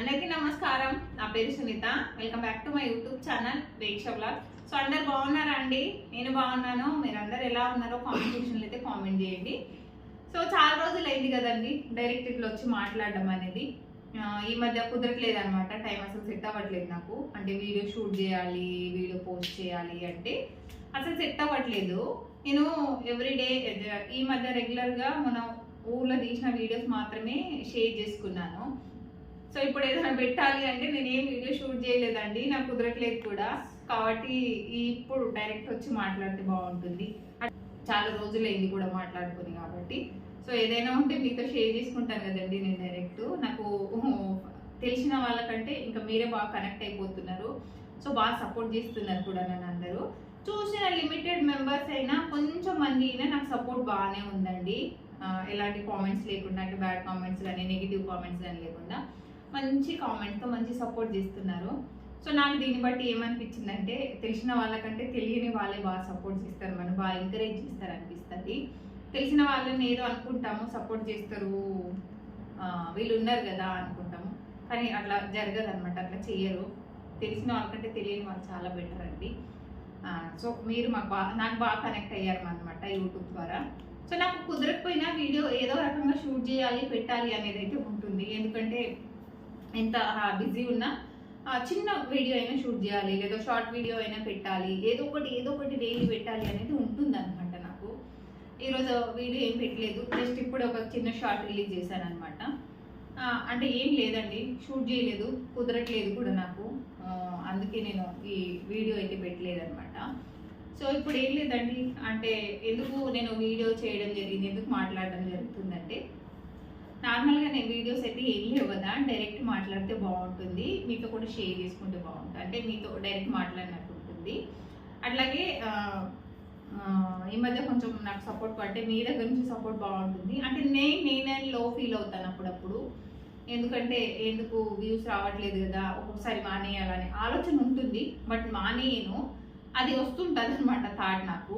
అందరికీ నమస్కారం. నా పేరు Sunitha. Welcome back to my YouTube channel వేక్ష blog so అందరు బాగున్నారా అండి? నేను బాగున్నాను. మీరు అందరు ఎలా ఉన్నారో కామెంట్ సెక్షన్లో అయితే కామెంట్ చేయండి. సో చాలా రోజులు అయింది కదండి డైరెక్ట్ ఇట్లా వచ్చి మాట్లాడడం అనేది. ఈ మధ్య కుదరట్లేదు అనమాట టైం అసలు సెట్ అవ్వట్లేదు నాకు. అంటే వీడియో షూట్ చేయాలి వీడియో పోస్ట్ చేయాలి అంటే అసలు సెట్ అవ్వట్లేదు. నేను ఎవ్రీడే ఈ మధ్య రెగ్యులర్గా మనం ఊర్లో తీసిన వీడియోస్ మాత్రమే షేర్ చేసుకున్నాను. సో ఇప్పుడు ఏదైనా పెట్టాలి అంటే నేను ఏం వీడియో షూట్ చేయలేదండి నాకు కుదరట్లేదు కూడా. కాబట్టి ఇప్పుడు డైరెక్ట్ వచ్చి మాట్లాడితే బాగుంటుంది. చాలా రోజులైంది కూడా మాట్లాడుకుని కాబట్టి. సో ఏదైనా ఉంటే మీతో షేర్ చేసుకుంటాను కదండి నేను డైరెక్ట్. నాకు తెలిసిన వాళ్ళకంటే ఇంకా మీరే బాగా కనెక్ట్ అయిపోతున్నారు. సో బాగా సపోర్ట్ చేస్తున్నారు కూడా నన్ను అందరూ. చూసిన లిమిటెడ్ మెంబర్స్ అయినా కొంచెం మంది అయినా నాకు సపోర్ట్ బాగానే ఉందండి. ఎలాంటి కామెంట్స్ లేకుండా అంటే బ్యాడ్ కామెంట్స్ కానీ నెగిటివ్ కామెంట్స్ కానీ లేకుండా. మంచి కామెంట్తో మంచి సపోర్ట్ చేస్తున్నారు. సో నాకు దీన్ని బట్టి ఏమనిపించిందంటే తెలిసిన వాళ్ళకంటే తెలియని వాళ్ళే బాగా సపోర్ట్ చేస్తారు మనం బాగా ఎంకరేజ్ చేస్తారు అనిపిస్తుంది. తెలిసిన వాళ్ళని ఏదో అనుకుంటాము సపోర్ట్ చేస్తారు వీళ్ళు ఉన్నారు కదా అనుకుంటాము. కానీ అట్లా జరగదు అనమాట అట్లా చేయరు తెలిసిన వాళ్ళకంటే తెలియని వాళ్ళు చాలా బెటర్ అండి. సో మీరు మాకు బాగా నాకు బాగా కనెక్ట్ అయ్యారు అనమాట యూట్యూబ్ ద్వారా. సో నాకు కుదరకపోయినా వీడియో ఏదో రకంగా షూట్ చేయాలి పెట్టాలి అనేది అయితే ఉంటుంది. ఎందుకంటే ఎంత బిజీ ఉన్నా చిన్న వీడియో అయినా షూట్ చేయాలి లేదా షార్ట్ వీడియో అయినా పెట్టాలి ఏదో ఒకటి ఏదో ఒకటి డైలీ పెట్టాలి అనేది ఉంటుంది అనమాట నాకు. ఈరోజు వీడియో ఏం పెట్టలేదు జస్ట్ ఇప్పుడు ఒక చిన్న షార్ట్ రిలీజ్ చేశాను అనమాట అంటే ఏం లేదండి షూట్ చేయలేదు కుదరట్లేదు కూడా నాకు. అందుకే నేను ఈ వీడియో అయితే పెట్టలేదు అనమాట సో ఇప్పుడు ఏం లేదండి అంటే ఎందుకు నేను వీడియో చేయడం జరిగింది ఎందుకు మాట్లాడడం జరుగుతుందంటే నార్మల్గా నేను వీడియోస్ అయితే ఏం లేవు కదా డైరెక్ట్ మాట్లాడితే బాగుంటుంది. మీతో కూడా షేర్ చేసుకుంటే బాగుంటుంది. అంటే మీతో డైరెక్ట్ మాట్లాడినట్టు ఉంటుంది. అట్లాగే ఈ మధ్య కొంచెం నాకు సపోర్ట్ అంటే మీ దగ్గర నుంచి సపోర్ట్ బాగుంటుంది. అంటే నేను నేనే లో ఫీల్ అవుతాను అప్పుడప్పుడు. ఎందుకంటే ఎందుకు వ్యూస్ రావట్లేదు కదా ఒక్కొక్కసారి మానేయాలని ఆలోచన ఉంటుంది. బట్ మానేయను. అది వస్తుంటుంది అనమాట థాట్ నాకు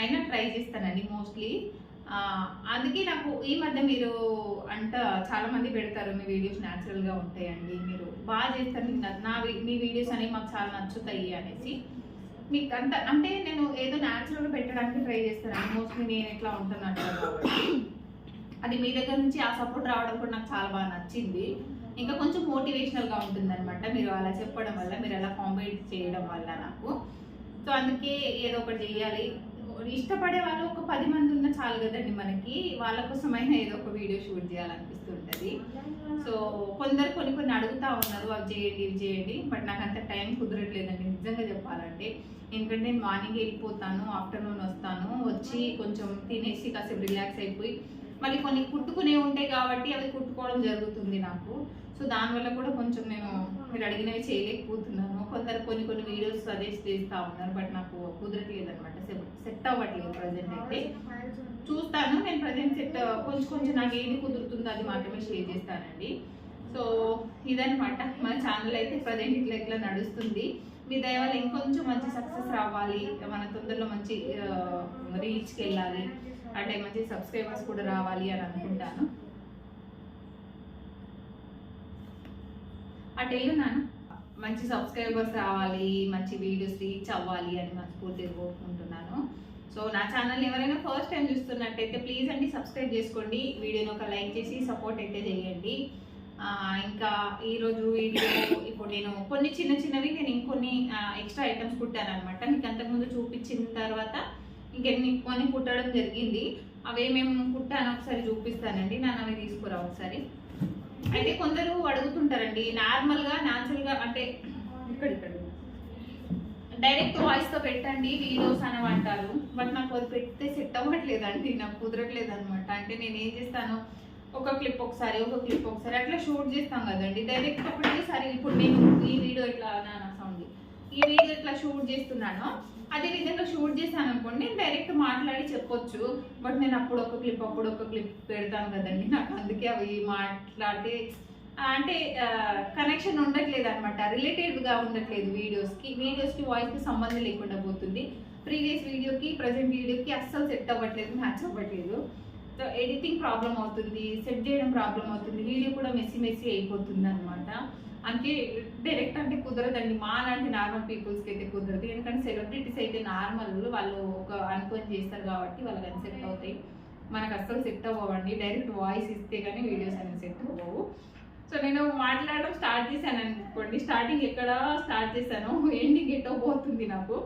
అయినా ట్రై చేస్తానండి మోస్ట్లీ అందుకే నాకు ఈ మధ్య మీరు అంట చాలామంది పెడతారు మీ వీడియోస్ న్యాచురల్గా ఉంటాయండి మీరు బాగా చేస్తారు మీకు నా- వి- మీ వీడియోస్ అనేవి మాకు చాలా నచ్చుతాయి అనేసి. మీకు అంత అంటే నేను ఏదో న్యాచురల్గా పెట్టడానికి ట్రై చేస్తాను మోస్ట్లీ నేను ఎట్లా ఉంటాను కాబట్టి. అది మీ దగ్గర నుంచి ఆ సపోర్ట్ రావడం కూడా నాకు చాలా బాగా నచ్చింది. ఇంకా కొంచెం మోటివేషనల్గా ఉంటుందన్నమాట మీరు అలా చెప్పడం వల్ల మీరు అలా కాంపిటేట్ చేయడం వల్ల నాకు. సో అందుకే ఏదో ఒకటి చేయాలి ఇష్టపడే వాళ్ళు ఒక పది మంది ఉన్న చాలు కదండి మనకి. వాళ్ళ కోసమైన ఏదో ఒక వీడియో షూట్ చేయాలనిపిస్తుంటది. సో కొందరు కొన్ని కొన్ని అడుగుతా ఉన్నారు అవి చేయండి ఇవి చేయండి. బట్ నాకు అంత టైం కుదరట్లేదండి నిజంగా చెప్పాలంటే. ఎందుకంటే నేను మార్నింగ్ వెళ్ళిపోతాను ఆఫ్టర్నూన్ వస్తాను వచ్చి కొంచెం తినేసి కాసేపు రిలాక్స్ అయిపోయి మళ్ళీ కొన్ని కుట్టుకునే ఉంటాయి కాబట్టి అవి కుట్టుకోవడం జరుగుతుంది నాకు. సో దానివల్ల కూడా కొంచెం నేను మీరు అడిగినవి చేయలేకపోతున్నాను. కొందరు కొన్ని కొన్ని వీడియోస్ సజెస్ట్ చేస్తూ ఉన్నారు బట్ నాకు కుదరట్లేదు అనమాట సెట్ అవ్వట్లేదు ప్రజెంట్ అయితే. చూస్తాను. నేను ప్రజెంట్ సెట్ కొంచెం కొంచెం నాకు ఏది కుదురుతుందో అది మాత్రమే షేర్ చేస్తానండి. సో ఇదనమాట మన ఛానల్ అయితే ప్రజెంట్ ఇట్లా ఇట్లా నడుస్తుంది. మీ దయ వల్ల ఇంకొంచెం మంచి సక్సెస్ రావాలి. మన తొందరలో మంచి రీచ్కి వెళ్ళాలి. అంటే మంచి సబ్స్క్రైబర్స్ కూడా రావాలి అని అనుకుంటాను. అటు వెళ్తున్నాను మంచి సబ్స్క్రైబర్స్ రావాలి మంచి వీడియోస్ రీచ్ అవ్వాలి అని మనస్ఫూర్తిగా కోరుకుంటున్నాను. సో నా ఛానల్ ఎవరైనా ఫస్ట్ టైం చూస్తున్నట్టయితే ప్లీజ్ అండి సబ్స్క్రైబ్ చేసుకోండి. వీడియోని ఒక లైక్ చేసి సపోర్ట్ అయితే చేయండి. ఇంకా ఈరోజు వీడియో ఇప్పుడు నేను కొన్ని చిన్న చిన్నవి నేను ఇంకొన్ని ఎక్స్ట్రా ఐటమ్స్ కుట్టాను అనమాట మీకు అంతకుముందు చూపించిన తర్వాత ఇంకెన్ని కొన్ని కుట్టడం జరిగింది. అవేమేమి కుట్టాను ఒకసారి చూపిస్తానండి. నాన్న అవి తీసుకురా ఒకసారి. అయితే కొందరు అడుగుతుంటారండి నార్మల్గా గా అంటే ఇక్కడ ఇక్కడ. డైరెక్ట్ వాయిస్తో పెట్టండి వీడియోస్ అని అంటారు. బట్ నాకు అది పెడితే సెట్ అవ్వట్లేదు అండి నాకు కుదరట్లేదు అనమాట అంటే నేను ఏం చేస్తాను ఒక క్లిప్ ఒకసారి ఒక క్లిప్ ఒకసారి అట్లా షూట్ చేస్తాం కదండి. డైరెక్ట్ ఒకటేసారి ఇప్పుడు నేను ఈ వీడియో ఇట్లా నా సౌండ్ ఈ వీడియో ఇట్లా షూట్ చేస్తున్నాను. అదే విధంగా షూట్ చేశాను అనుకోండి నేను డైరెక్ట్ మాట్లాడి చెప్పొచ్చు. బట్ నేను అప్పుడు ఒక క్లిప్ అప్పుడు ఒక క్లిప్ పెడతాను కదండి. నాకు అందుకే అవి మాట్లాడితే అంటే కనెక్షన్ ఉండట్లేదు అనమాట రిలేటెడ్గా ఉండట్లేదు వీడియోస్కి వీడియోస్కి వాయిస్కి సంబంధం లేకుండా పోతుంది. ప్రీవియస్ వీడియోకి ప్రజెంట్ వీడియోకి అస్సలు సెట్ అవ్వట్లేదు మ్యాచ్ అవ్వట్లేదు. సో ఎడిటింగ్ ప్రాబ్లం అవుతుంది సెట్ చేయడం ప్రాబ్లం అవుతుంది. వీడియో కూడా మెస్సీ మెస్సీ అయిపోతుంది అనమాట అందుకే డైరెక్ట్ అంటే కుదరదండి. మా లాంటి నార్మల్ పీపుల్స్కి అయితే కుదరదు. ఎందుకంటే సెలబ్రిటీస్ అయితే నార్మల్ వాళ్ళు ఒక అనుకొని చేస్తారు కాబట్టి వాళ్ళకి అన్సెప్ట్ సెట్ అవుతాయి. మనకు అస్సలు సెట్ అవ్వండి డైరెక్ట్ వాయిస్ ఇస్తే కానీ వీడియోస్ అనేవి సెట్ అవ్వవు. సో నేను మాట్లాడడం స్టార్ట్ చేశాను అనుకోండి స్టార్టింగ్ ఎక్కడ స్టార్ట్ చేశాను. ఎండింగ్ ఎటో పోతుంది నాకు.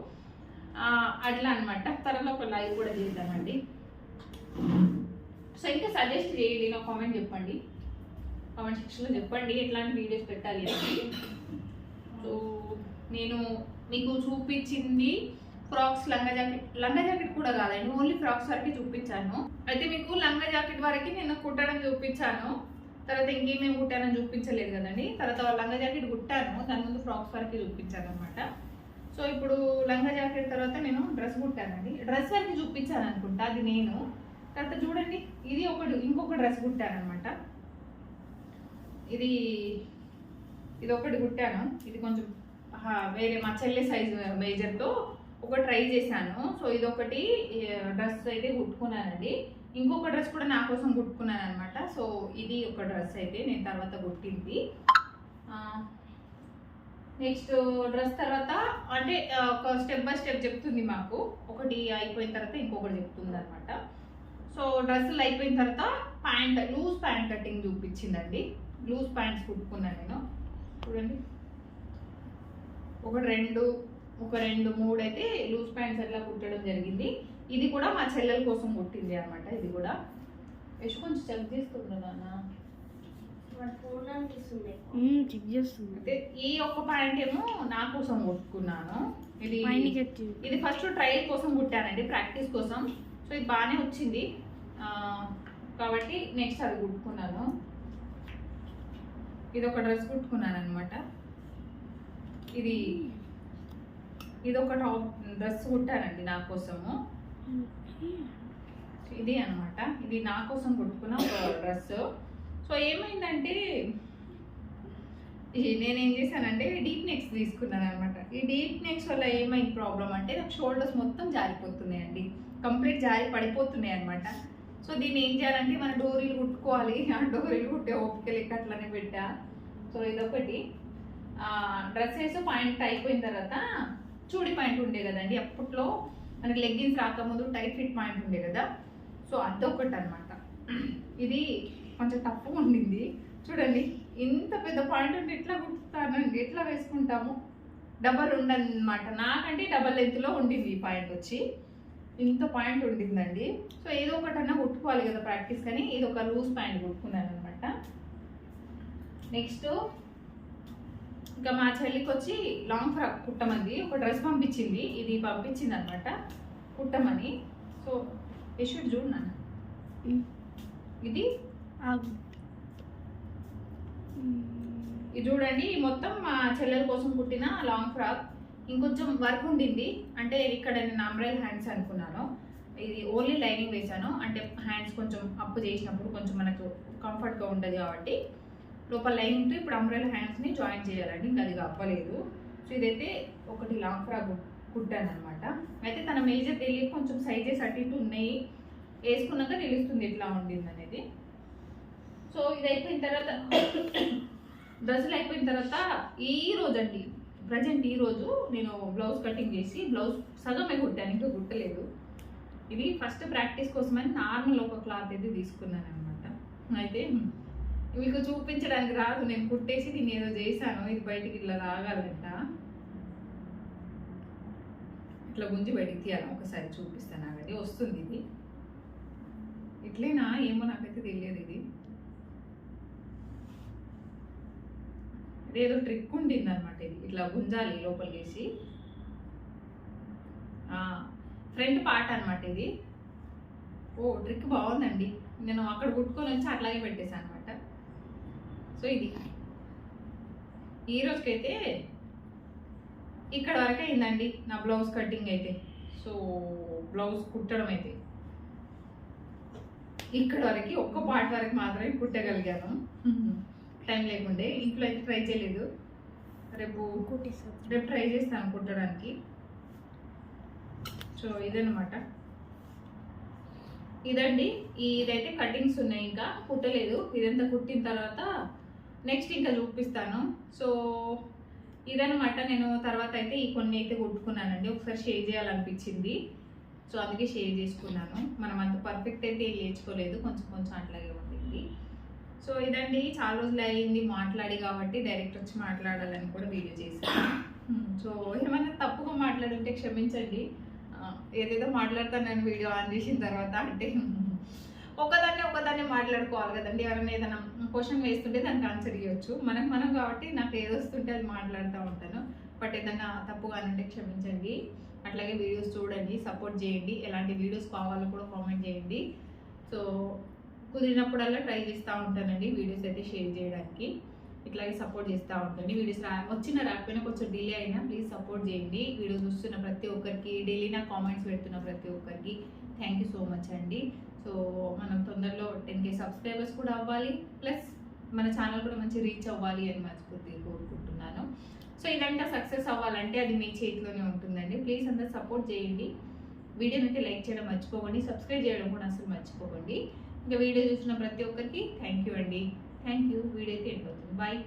అట్లా అనమాట త్వరలో ఒక లైవ్ కూడా చేద్దామండి. సో ఇంకా సజెస్ట్ చేయండి. నా కామెంట్ చెప్పండి. కామెంట్ సెక్షన్లో చెప్పండి ఎట్లాంటి వీడియోస్ పెట్టాలి అని సో నేను మీకు చూపించింది ఫ్రాక్స్ లంగా జాకెట్. లంగా జాకెట్ కూడా కాదండి ఓన్లీ ఫ్రాక్స్ వరకే చూపించాను. అయితే మీకు లంగా జాకెట్ వరకు నేను కుట్టడం చూపించాను. తర్వాత ఇంకేమేమి కుట్టానని చూపించలేదు కదండి. తర్వాత లంగా జాకెట్ కుట్టాను దాని ముందు ఫ్రాక్స్ వరకే చూపించాను అనమాట సో ఇప్పుడు లంగా జాకెట్ తర్వాత నేను డ్రెస్ కుట్టానండి. డ్రెస్ వరకు చూపించాను అనుకుంటా అది నేను. తర్వాత చూడండి ఇది ఒకటి ఇంకొక డ్రెస్ కుట్టాను అనమాట ఇది ఇది ఒకటి కుట్టాను. ఇది కొంచెం వేరే మా చెల్లె సైజ్ మేజర్తో ఒక ట్రై చేశాను. సో ఇది ఒకటి డ్రెస్ అయితే కుట్టుకున్నానండి. ఇంకొక డ్రెస్ కూడా నా కోసం కుట్టుకున్నాను అనమాట సో ఇది ఒక డ్రెస్ అయితే నేను తర్వాత కుట్టింది. నెక్స్ట్ డ్రెస్ తర్వాత అంటే ఒక స్టెప్ బై స్టెప్ చెప్తుంది మాకు. ఒకటి అయిపోయిన తర్వాత ఇంకొకటి చెప్తుంది అనమాట సో డ్రెస్సులు అయిపోయిన తర్వాత ప్యాంట్ లూజ్ ప్యాంట్ కటింగ్ చూపించిందండి. లూజ్ ప్యాంట్స్ కుట్టుకున్నాను నేను. చూడండి. ఒక రెండు ఒక రెండు మూడు అయితే లూజ్ ప్యాంట్స్ అట్లా కుట్టడం జరిగింది. ఇది కూడా మా చెల్లెల కోసం కుట్టింది అనమాట ఇది కూడా. యశ్ కొంచెం చెక్ చేస్తుందా నాన్న. చెక్ చేస్తుంది. అంటే ఈ ఒక్క ప్యాంట్ ఏమో నా కోసం కుట్టుకున్నాను. ఇది ఇది ఫస్ట్ ట్రయల్ కోసం కుట్టానండి ప్రాక్టీస్ కోసం. సో ఇది బాగానే వచ్చింది. ఆ, కాబట్టి నెక్స్ట్ అది కుట్టుకున్నాను. ఇది ఒక డ్రెస్ కుట్టుకున్నాను అనమాట ఇది ఇది ఒక టాప్ డ్రెస్ కుట్టానండి నా కోసము. ఇది అన్నమాట. ఇది నా కోసం కుట్టుకున్న ఒక డ్రెస్. సో ఏమైందంటే నేనేం చేశానంటే డీప్ నెక్స్ తీసుకున్నాను అనమాట ఈ డీప్ నెక్స్ వల్ల ఏమైంది ప్రాబ్లం అంటే నాకు షోల్డర్స్ మొత్తం జారిపోతున్నాయండి. కంప్లీట్ జారి పడిపోతున్నాయి అనమాట సో దీన్ని ఏం చేయాలంటే మన డోరీలు కుట్టుకోవాలి. ఆ డోరీలు కుట్టే ఓపిక లెక్క అట్లనే పెట్టా. సో ఇదొకటి. డ్రెస్సెస్ పాయింట్ అయిపోయిన తర్వాత చూడి పాయింట్ ఉండే కదండి. అప్పట్లో మనకి లెగ్గిన్స్ రాకముందు టైట్ ఫిట్ పాయింట్ ఉండే కదా. సో అదొకటి అనమాట ఇది కొంచెం తప్పు ఉండింది. చూడండి ఇంత పెద్ద పాయింట్ ఉంటే ఎట్లా కుట్టుతానండి? ఎట్లా వేసుకుంటాము? డబల్ ఉండనమాట నాకంటే డబల్ లెంత్లో ఉండింది ఈ పాయింట్ వచ్చి. ఇంత పాయింట్ ఉండిందండి సో ఏదో ఒకటన్నా కుట్టుకోవాలి కదా ప్రాక్టీస్ కానీ ఇది ఒక లూజ్ పాయింట్ కుట్టుకున్నాను అనమాట నెక్స్ట్ ఇంకా మా చెల్లికి వచ్చి లాంగ్ ఫ్రాక్ కుట్టమంది. ఒక డ్రెస్ పంపించింది. ఇది పంపించింది అనమాట కుట్టమని. సో యశుడు చూడు నాన్న. ఇది? ఇది చూడండి. మొత్తం మా చెల్లెల కోసం కుట్టిన లాంగ్ ఫ్రాక్ ఇంకొంచెం వర్క్ ఉండింది. అంటే ఇక్కడ నేను అంబ్రైల్ హ్యాండ్స్ అనుకున్నాను. ఇది ఓన్లీ లైనింగ్ వేశాను. అంటే హ్యాండ్స్ కొంచెం అప్పు చేసినప్పుడు కొంచెం మనకు కంఫర్ట్గా ఉండదు కాబట్టి లోపల లైనింగ్తో ఇప్పుడు అంబ్రెల్ హ్యాండ్స్ని జాయిన్ చేయాలండి. ఇంకా అది అవ్వలేదు సో ఇదైతే ఒకటి లాంగ్ ఫ్రాక్ కుట్టాను అనమాట అయితే తన మేజర్ తెలియక కొంచెం సైజెస్ అటు ఇటు ఉన్నాయి. వేసుకున్నాక తెలుస్తుంది ఎట్లా ఉండింది అనేది. సో ఇది అయిపోయిన తర్వాత డ్రెస్సులు అయిపోయిన తర్వాత ఈ రోజు అండి ప్రజెంట్ ఈరోజు నేను బ్లౌజ్ కటింగ్ చేసి బ్లౌజ్ సగమే కుట్టాను ఇంకా కుట్టలేదు. ఇది ఫస్ట్ ప్రాక్టీస్ కోసమని నార్మల్ ఒక క్లాత్ అయితే తీసుకున్నాను అనమాట అయితే మీకు చూపించడానికి రాదు నేను కుట్టేసి దీన్ని ఏదో చేశాను ఇది బయటికి ఇట్లా రాగాలంట. ఇట్లా గుంజి బయటికి తీయాలి ఒకసారి చూపిస్తాను ఆగండి వస్తుంది ఇది. ఇట్లేనా ఏమో నాకైతే తెలియదు ఇది. ఏదో ట్రిక్ ఉండింది అనమాట ఇది. ఇట్లా గుంజాలి లోపలికి వేసి ఫ్రంట్ పార్ట్ అనమాట ఇది. ఓ ట్రిక్ బాగుందండి. నేను అక్కడ కుట్టుకొని వచ్చి అట్లాగే పెట్టేశాను అనమాట సో ఇది. ఈ రోజుకైతే ఇక్కడ వరకు అయిందండి నా బ్లౌజ్ కటింగ్ అయితే. సో బ్లౌజ్ కుట్టడం అయితే. ఇక్కడ వరకు ఒక్క పార్ట్ వరకు మాత్రమే కుట్టగలిగాను. టైం లేకుండే ఇంట్లో అయితే ట్రై చేయలేదు. రేపు రేపు ట్రై చేస్తాను కుట్టడానికి. సో ఇదన్నమాట. ఇదండి. ఇదైతే కటింగ్స్ ఉన్నాయి ఇంకా. కుట్టలేదు. ఇదంతా కుట్టిన తర్వాత నెక్స్ట్ ఇంకా చూపిస్తాను. సో ఇదనమాట నేను తర్వాత అయితే ఈ కొన్ని అయితే కుట్టుకున్నానండి. ఒకసారి షేర్ చేయాలనిపించింది. సో అందుకే షేర్ చేసుకున్నాను. మనం అంత పర్ఫెక్ట్ అయితే ఏం నేర్చుకోలేదు. కొంచెం కొంచెం అట్లాగే సో ఇదండి చాలా రోజులు అయ్యింది మాట్లాడి కాబట్టి డైరెక్ట్ వచ్చి మాట్లాడాలని కూడా వీడియో చేశాను. Hmm, సో ఏమైనా తప్పుగా మాట్లాడుంటే క్షమించండి. ఏదేదో మాట్లాడతాను వీడియో ఆన్ చేసిన తర్వాత అంటే ఒకదాన్ని ఒకదాన్ని మాట్లాడుకోవాలి కదండి. ఎవరైనా ఏదైనా క్వశ్చన్ వేస్తుంటే దానికి ఆన్సర్ ఇవ్వచ్చు మనకు మనం కాబట్టి నాకు ఏది వస్తుంటే అది మాట్లాడుతూ ఉంటాను. బట్ ఏదైనా తప్పుగా ఉంటే క్షమించండి. అట్లాగే వీడియోస్ చూడండి సపోర్ట్ చేయండి. ఎలాంటి వీడియోస్ కావాలో కూడా కామెంట్ చేయండి. సో కుదిరినప్పుడల్లా ట్రై చేస్తూ ఉంటానండి. వీడియోస్ అయితే షేర్ చేయడానికి. ఇట్లాగే సపోర్ట్ చేస్తూ ఉంటాను. వీడియోస్ రా వచ్చిన రాకపోయినా కొంచెం డిలే అయినా ప్లీజ్ సపోర్ట్ చేయండి. వీడియోస్ చూస్తున్న ప్రతి ఒక్కరికి డైలీ నా కామెంట్స్ పెడుతున్న ప్రతి ఒక్కరికి థ్యాంక్ యూ సో మచ్ అండి. సో మనం తొందరలో టెన్ కే సబ్స్క్రైబర్స్ కూడా అవ్వాలి. ప్లస్ మన ఛానల్ కూడా మంచి రీచ్ అవ్వాలి అని మనస్ఫూర్తిగా కోరుకుంటున్నాను. సో ఇదంతా సక్సెస్ అవ్వాలంటే అది మీ చేతిలోనే ఉంటుందండి. ప్లీజ్ అందరు సపోర్ట్ చేయండి. వీడియోని అయితే లైక్ చేయడం మర్చిపోకండి. సబ్స్క్రైబ్ చేయడం కూడా అసలు మర్చిపోకండి. ఇంకా వీడియో చూసిన ప్రతి ఒక్కరికి థ్యాంక్ యూ అండి. Thank you. వీడియో అయితే ఎండ్ అవుతుంది. బాయ్